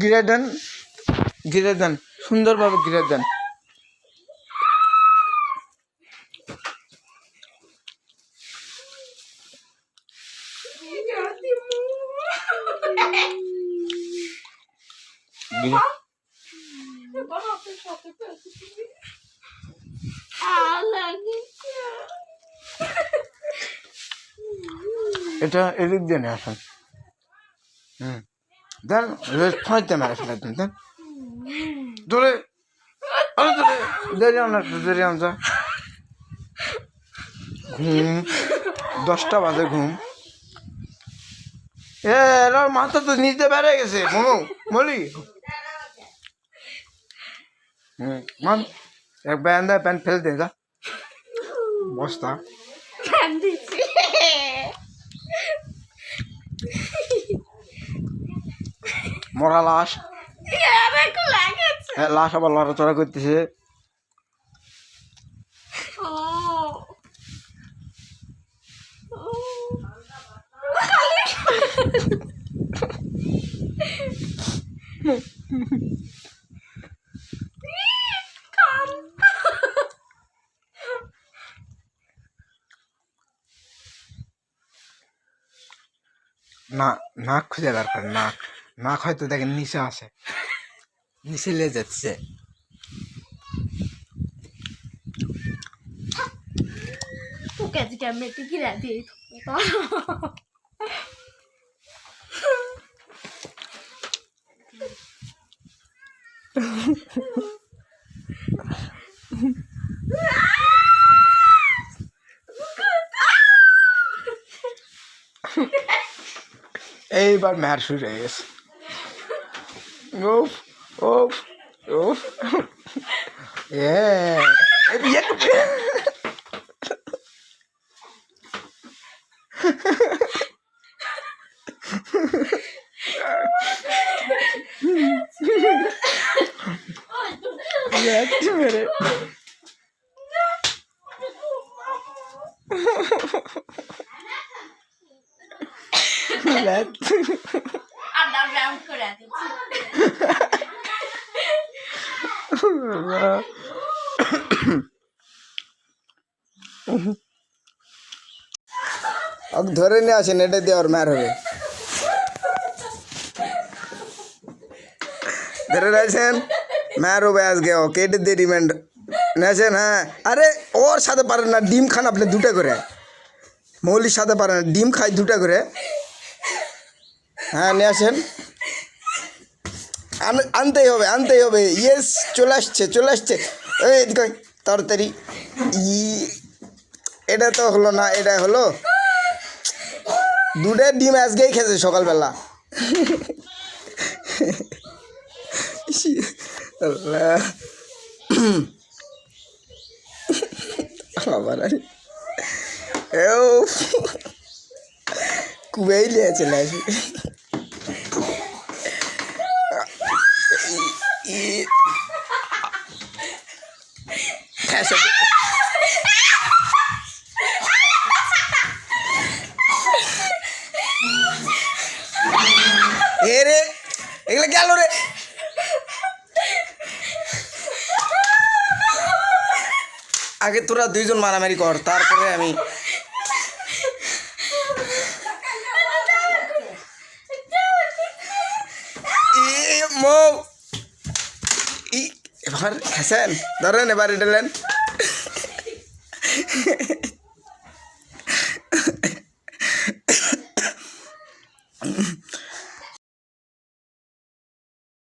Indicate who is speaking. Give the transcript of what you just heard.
Speaker 1: গিরে দেন গিরে দেন সুন্দরভাবে গিরে দেন এটা এদিক দিয়ে নিয়ে আসেন হুম। দেন ফাঁইতে মেরে ফেলে দেন দেন ধরে আরে ধরে দেরি আন একটু দেরি আন যা ঘুম দশটা বাজে ঘুম এ এর মাথা তো নিচে বেড়ে গেছে মনু বলি হুম মান এক ব্যান দেয় প্যান্ট ফেলে দে যা বস্তা মরা লাশ। হ্যাঁ লাশ আবার লড়াচড়া করতেছে। না নাক খুঁজে দরকার নাক। নাক হয়তো দেখেন নিচে আছে। নিচে লে যাচ্ছে। এইবার ম্যার শুরু হয়ে গেছে। Oof. Oof. Oof oof
Speaker 2: oof A Reaction
Speaker 1: minute. Let's. ধরে নিয়ে আসেন এটা দিয়ে ওর মার হবে ধরে নিয়েছেন মার হবে আজকে ও কেটে দিয়ে রিমান্ড নিয়েছেন হ্যাঁ আরে ওর সাথে পারেন না ডিম খান আপনি দুটা করে মৌলির সাথে পারেন ডিম খাই দুটা করে হ্যাঁ নিয়ে আসেন আনতেই হবে আনতেই হবে। ইয়েস চলে আসছে চলে আসছে। তাড়াতাড়ি। ই, এটা তো হলো না, এটা হলো দুটো ডিম আজকেই খেয়েছে সকালবেলা। এও কুবেই লিয়ে চলে আসবে এ রে এগুলো গেল রে। আগে তোরা দুইজন মারামারি কর তারপরে আমি মৌ। এবার হেসেন ধরেন এবার এটা নেন।